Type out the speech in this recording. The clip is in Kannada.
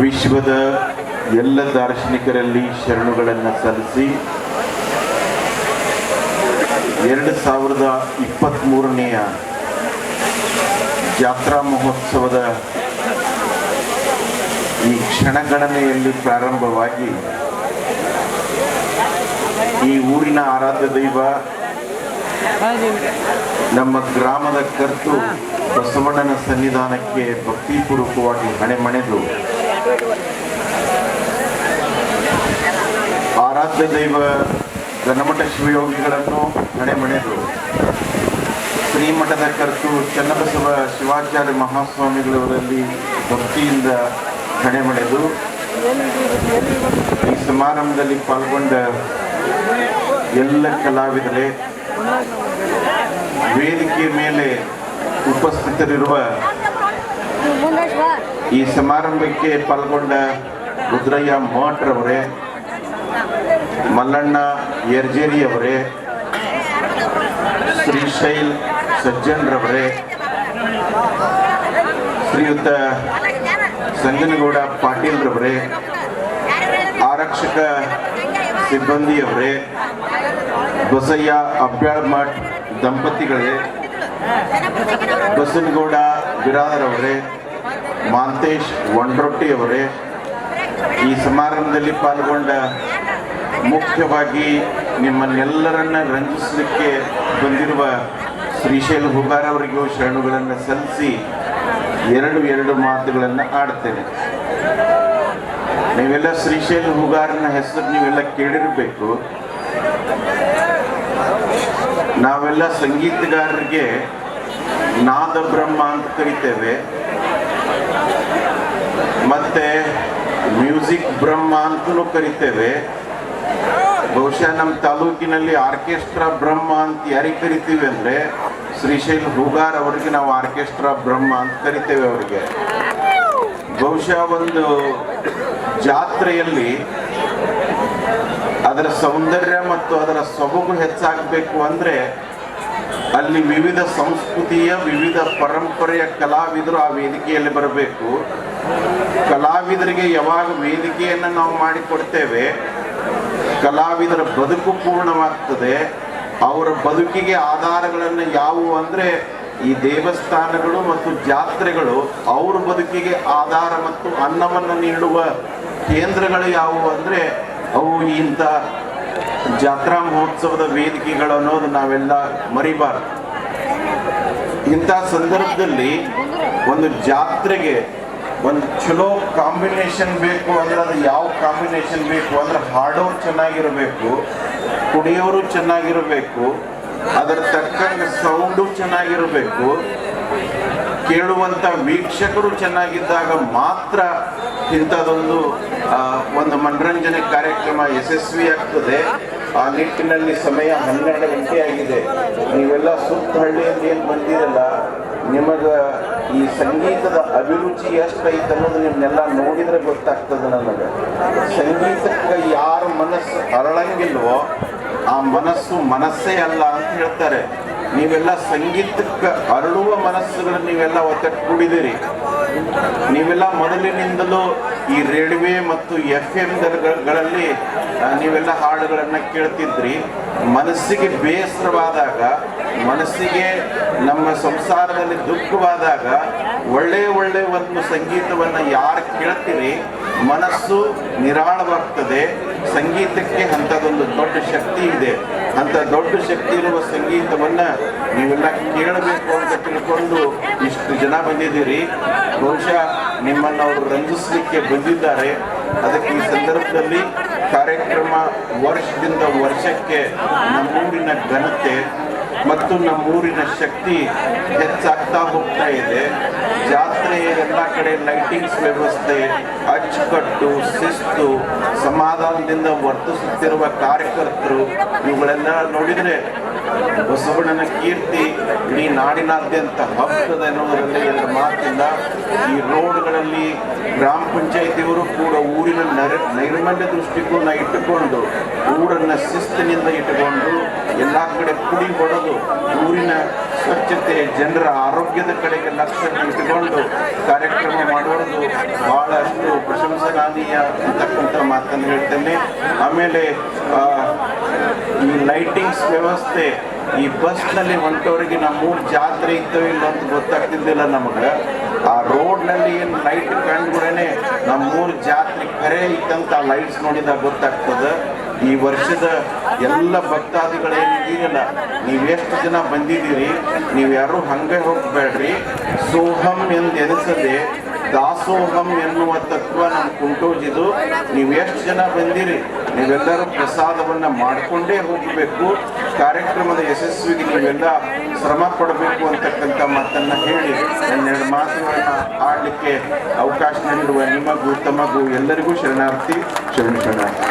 ವಿಶ್ವದ ಎಲ್ಲ ದಾರ್ಶನಿಕರಲ್ಲಿ ಶರಣುಗಳನ್ನು ಸಲ್ಲಿಸಿ ಎರಡು ಸಾವಿರದ ಇಪ್ಪತ್ತ್ಮೂರನೆಯ ಜಾತ್ರಾ ಮಹೋತ್ಸವದ ಈ ಕ್ಷಣಗಣನೆಯಲ್ಲಿ ಪ್ರಾರಂಭವಾಗಿ ಈ ಊರಿನ ಆರಾಧ್ಯ ದೈವ ನಮ್ಮ ಗ್ರಾಮದ ಕರ್ತು ಬಸವಣ್ಣನ ಸನ್ನಿಧಾನಕ್ಕೆ ಭಕ್ತಿಪೂರ್ವಕವಾಗಿ ಹಣೆಮಣೆದು ಆರಾಧ್ಯ ದೈವ ಗಣಮಠ ಶಿವಯೋಗಿಗಳನ್ನು ಹಣೆಮಣೆದು ಶ್ರೀಮಠದ ಕರ್ತು ಚನ್ನಬಸವ ಶಿವಾಚಾರ್ಯ ಮಹಾಸ್ವಾಮಿಗಳವರಲ್ಲಿ ಭಕ್ತಿಯಿಂದ ಹಣೆಮಣೆದು ಈ ಸಮಾರಂಭದಲ್ಲಿ ಪಾಲ್ಗೊಂಡ ಎಲ್ಲ ಕಲಾವಿದರೇ ವೇದಿಕೆ ಮೇಲೆ ಉಪಸ್ಥಿತರಿರುವ ಈ ಸಮಾರಂಭಕ್ಕೆ ಪಾಲ್ಗೊಂಡ ರುದ್ರಯ್ಯ ಮೋಟ್ರವರೇ ಮಲ್ಲಣ್ಣ ಯರ್ಜೇರಿಯವರೇ ಶ್ರೀಶೈಲ್ ಸಜ್ಜನ್ರವರೇ ಶ್ರೀಯುತ ಸಂಗನಗೌಡ ಪಾಟೀಲ್ರವರೇ ಆರಕ್ಷಕ ಸಿಬ್ಬಂದಿಯವರೇ ಬಸಯ್ಯ ಅಬ್ಯಾಳ್ ಮಠ್ ದಂಪತಿಗಳೇ, ಬಸನಗೌಡ ಬಿರಾದರ್ ಅವರೇ ಮಾಂತೇಶ್ ಅವರೇ ಈ ಸಮಾರಂಭದಲ್ಲಿ ಪಾಲ್ಗೊಂಡ ಮುಖ್ಯವಾಗಿ ನಿಮ್ಮನ್ನೆಲ್ಲರನ್ನ ರಂಜಿಸಲಿಕ್ಕೆ ಬಂದಿರುವ ಶ್ರೀಶೈಲ ಹುಗಾರ್ ಅವರಿಗೂ ಶರಣುಗಳನ್ನು ಸಲ್ಲಿಸಿ ಎರಡು ಎರಡು ಮಾತುಗಳನ್ನು ಆಡ್ತೇನೆ. ನೀವೆಲ್ಲ ಶ್ರೀಶೈಲ ಹುಗಾರನ ಹೆಸರು ನೀವೆಲ್ಲ ಕೇಳಿರಬೇಕು. ನಾವೆಲ್ಲ ಸಂಗೀತಗಾರರಿಗೆ ನಾದ ಬ್ರಹ್ಮ ಅಂತ ಕರಿತೇವೆ. ಮತ್ತೆ ಮ್ಯೂಸಿಕ್ ಬ್ರಹ್ಮ ಅಂತಲೂ ಕರಿತೇವೆ. ಬಹುಶಃ ನಮ್ಮ ತಾಲೂಕಿನಲ್ಲಿ ಆರ್ಕೆಸ್ಟ್ರಾ ಬ್ರಹ್ಮ ಅಂತ ಯಾರಿಗೆ ಕರಿತೀವಿ ಅಂದ್ರೆ ಶ್ರೀಶೈಲ್ ಹೂಗಾರ್ ಅವರಿಗೆ ನಾವು ಆರ್ಕೆಸ್ಟ್ರಾ ಬ್ರಹ್ಮ ಅಂತ ಕರಿತೇವೆ ಅವರಿಗೆ. ಬಹುಶಃ ಒಂದು ಜಾತ್ರೆಯಲ್ಲಿ ಅದರ ಸೌಂದರ್ಯ ಮತ್ತು ಅದರ ಸೊಬಗು ಹೆಚ್ಚಾಗಬೇಕು ಅಂದ್ರೆ ಅಲ್ಲಿ ವಿವಿಧ ಸಂಸ್ಕೃತಿಯ, ವಿವಿಧ ಪರಂಪರೆಯ ಕಲಾವಿದರು ಆ ವೇದಿಕೆಯಲ್ಲಿ ಬರಬೇಕು. ಕಲಾವಿದರಿಗೆ ಯಾವಾಗ ವೇದಿಕೆಯನ್ನು ನಾವು ಮಾಡಿಕೊಡ್ತೇವೆ, ಕಲಾವಿದರ ಬದುಕು ಪೂರ್ಣವಾಗ್ತದೆ. ಅವರ ಬದುಕಿಗೆ ಆಧಾರಗಳನ್ನು ಯಾವುವು ಅಂದರೆ, ಈ ದೇವಸ್ಥಾನಗಳು ಮತ್ತು ಜಾತ್ರೆಗಳು ಅವ್ರ ಬದುಕಿಗೆ ಆಧಾರ ಮತ್ತು ಅನ್ನವನ್ನು ನೀಡುವ ಕೇಂದ್ರಗಳು ಯಾವುವು ಅಂದರೆ, ಅವು ಇಂಥ ಜಾತ್ರಾ ಮಹೋತ್ಸವದ ವೇದಿಕೆಗಳು ಅನ್ನೋದು ನಾವೆಲ್ಲ ಮರಿಬಾರ್ದು. ಇಂಥ ಸಂದರ್ಭದಲ್ಲಿ ಒಂದು ಜಾತ್ರೆಗೆ ಒಂದು ಚಲೋ ಕಾಂಬಿನೇಷನ್ ಬೇಕು ಅಂದ್ರೆ ಅದು ಯಾವ ಕಾಂಬಿನೇಷನ್ ಬೇಕು ಅಂದ್ರೆ ಹಾಡೋರು ಚೆನ್ನಾಗಿರಬೇಕು, ಕುಡಿಯೋರು ಚೆನ್ನಾಗಿರಬೇಕು, ಅದರ ತಕ್ಕಂಗೆ ಸೌಂಡು ಚೆನ್ನಾಗಿರಬೇಕು. ಕೇಳುವಂಥ ವೀಕ್ಷಕರು ಚೆನ್ನಾಗಿದ್ದಾಗ ಮಾತ್ರ ಇಂಥದ್ದೊಂದು ಒಂದು ಮನರಂಜನೆ ಕಾರ್ಯಕ್ರಮ ಯಶಸ್ವಿ ಆಗ್ತದೆ ಆ ನಿಟ್ಟಿನಲ್ಲಿ ಸಮಯ ಹನ್ನೆರಡು ಗಂಟೆ ಆಗಿದೆ. ನೀವೆಲ್ಲ ಸುತ್ತ ಹಳ್ಳಿಯಲ್ಲಿ ಏನು ಬಂದಿರಲ್ಲ, ನಿಮಗೆ ಈ ಸಂಗೀತದ ಅಭಿರುಚಿ ಎಷ್ಟೈತೆ ಅನ್ನೋದು ನಿಮ್ಮನ್ನೆಲ್ಲ ನೋಡಿದರೆ ಗೊತ್ತಾಗ್ತದೆ ನನಗೆ. ಸಂಗೀತಕ್ಕೆ ಯಾರ ಮನಸ್ಸು ಅರಳಂಗಿಲ್ವೋ ಆ ಮನಸ್ಸು ಮನಸ್ಸೇ ಅಲ್ಲ ಅಂತ ಹೇಳ್ತಾರೆ. ನೀವೆಲ್ಲ ಸಂಗೀತಕ್ಕೆ ಅರಳುವ ಮನಸ್ಸುಗಳನ್ನು ನೀವೆಲ್ಲ ಒತ್ತಟ್ಟು ಕೂಡಿದಿರಿ ನೀವೆಲ್ಲ ಮೊದಲಿನಿಂದಲೂ ಈ ರೇಡ್ವೆ ಮತ್ತು ಎಫ್ ಎಂ ಗಳಲ್ಲಿ ಆ, ನೀವೆಲ್ಲ ಹಾಡುಗಳನ್ನು ಕೇಳ್ತಿದ್ರಿ. ಮನಸ್ಸಿಗೆ ಬೇಸರವಾದಾಗ ಮನಸ್ಸಿಗೆ ನಮ್ಮ ಸಂಸಾರದಲ್ಲಿ ದುಃಖವಾದಾಗ ಒಳ್ಳೆಯ ಒಳ್ಳೆಯ ಒಂದು ಸಂಗೀತವನ್ನು ಯಾರು ಕೇಳ್ತೀರಿ? ಮನಸ್ಸು ನಿರಾಳವಾಗ್ತದೆ. ಸಂಗೀತಕ್ಕೆ ಅಂಥದ್ದೊಂದು ದೊಡ್ಡ ಶಕ್ತಿ ಇದೆ. ಅಂತ ದೊಡ್ಡ ಶಕ್ತಿ ಇರುವ ಸಂಗೀತವನ್ನು ನೀವೆಲ್ಲ ಕೇಳಬೇಕು ಅಂತ ತಿಳ್ಕೊಂಡು ಇಷ್ಟು ಜನ ಬಂದಿದ್ದೀರಿ. ಬಹುಶಃ ನಿಮ್ಮನ್ನು ಅವರು ರಂಜಿಸಲಿಕ್ಕೆ ಬಂದಿದ್ದಾರೆ. ಅದಕ್ಕೆ ಈ ಸಂದರ್ಭದಲ್ಲಿ ಕಾರ್ಯಕ್ರಮ ವರ್ಷದಿಂದ ವರ್ಷಕ್ಕೆ ನಮ್ಮೂರಿನ ಘನತೆ ಮತ್ತು ನಮ್ಮೂರಿನ ಶಕ್ತಿ ಹೆಚ್ಚಾಗ್ತಾ ಹೋಗ್ತಾ ಇದೆ. ಜಾತ್ರೆ ಎಲ್ಲ ಕಡೆ ಲೈಟಿಂಗ್ಸ್ ವ್ಯವಸ್ಥೆ, ಅಚ್ಚುಕಟ್ಟು, ಶಿಸ್ತು, ಸಮಾಧಾನದಿಂದ ವರ್ತಿಸುತ್ತಿರುವ ಕಾರ್ಯಕರ್ತರು ಇವುಗಳೆಲ್ಲ ನೋಡಿದರೆ ಬಸವಣ್ಣನ ಕೀರ್ತಿ ಇಡೀ ನಾಡಿನಾದ್ಯಂತ ಹಬ್ಬದ ಎನ್ನುವುದರಲ್ಲಿ ಎಲ್ಲ ಮಾತಿಂದ ಈ ರೋಡ್ಗಳಲ್ಲಿ ಗ್ರಾಮ ಪಂಚಾಯಿತಿಯವರು ಕೂಡ ಊರಿನ ನರ, ನೈರ್ಮಲ್ಯ ದೃಷ್ಟಿಕೋನ ಇಟ್ಟುಕೊಂಡು, ಊರನ್ನು ಶಿಸ್ತಿನಿಂದ ಇಟ್ಟುಕೊಂಡು ಎಲ್ಲ ಕಡೆ ಕುಡಿ ಹೊಡೆದು ಊರಿನ ಸ್ವಚ್ಛತೆ, ಜನರ ಆರೋಗ್ಯದ ಕಡೆಗೆ ಲಕ್ಷ್ಯ ಇಟ್ಟುಕೊಂಡು ಕಾರ್ಯಕ್ರಮ ಬಹಳ ಬಹಳಷ್ಟು ಪ್ರಶಂಸನೀಯ ಅಂತಕ್ಕಂಥ ಮಾತನ್ನು ಹೇಳ್ತೇನೆ. ಆಮೇಲೆ ಈ ಲೈಟಿಂಗ್ಸ್ ವ್ಯವಸ್ಥೆ ಈ ಬಸ್ನಲ್ಲಿ ಹೊಂಟವರಿಗೆ ನಮ್ಮೂರು ಜಾತ್ರೆ ಇತ್ತೋ ಇಲ್ಲ ಅಂತ ಗೊತ್ತಾಗ್ತಿದ್ದಿಲ್ಲ ನಮಗೆ. ಆ ರೋಡ್ನಲ್ಲಿ ಏನು ಲೈಟ್ ನಮ್ಮ ನಮ್ಮೂರು ಜಾತ್ರೆ ಕರೆ ಇತ್ತಂತ ಲೈಟ್ಸ್ ನೋಡಿದಾಗ ಗೊತ್ತಾಗ್ತದೆ. ಈ ವರ್ಷದ ಎಲ್ಲ ಭಕ್ತಾದಿಗಳೇನಿದ್ದೀರಲ್ಲ ನೀವು ಎಷ್ಟು ಜನ ಬಂದಿದ್ದೀರಿ ನೀವು ಯಾರು ಹಂಗೆ ಹೋಗ್ಬೇಡ್ರಿ. ಸೋಹಂ ಎಂದು ಎನಿಸದೆ ದಾಸೋಹಂ ಎನ್ನುವ ತತ್ವ ನಮ್ಮ ಕುಂಟೋಜಿದು ನೀವು ಎಷ್ಟು ಜನ ಬಂದಿರಿ, ನೀವೆಲ್ಲರೂ ಪ್ರಸಾದವನ್ನ ಮಾಡಿಕೊಂಡೇ ಹೋಗಬೇಕು, ಕಾರ್ಯಕ್ರಮದ ಯಶಸ್ವಿಗೆ ನೀವೆಲ್ಲ ಶ್ರಮ ಪಡಬೇಕು ಅಂತಕ್ಕಂಥ ಮಾತನ್ನ ಹೇಳಿ ಒಂದೆರಡು ಮಾತುಗಳನ್ನ ಆಡಲಿಕ್ಕೆ ಅವಕಾಶ ನೀಡಿರುವ ನಿಮಗೂ ತಮಗೂ ಎಲ್ಲರಿಗೂ ಶರಣಾರ್ಥಿ, ಶರಣ ಶರಣಾರ್ಥಿ.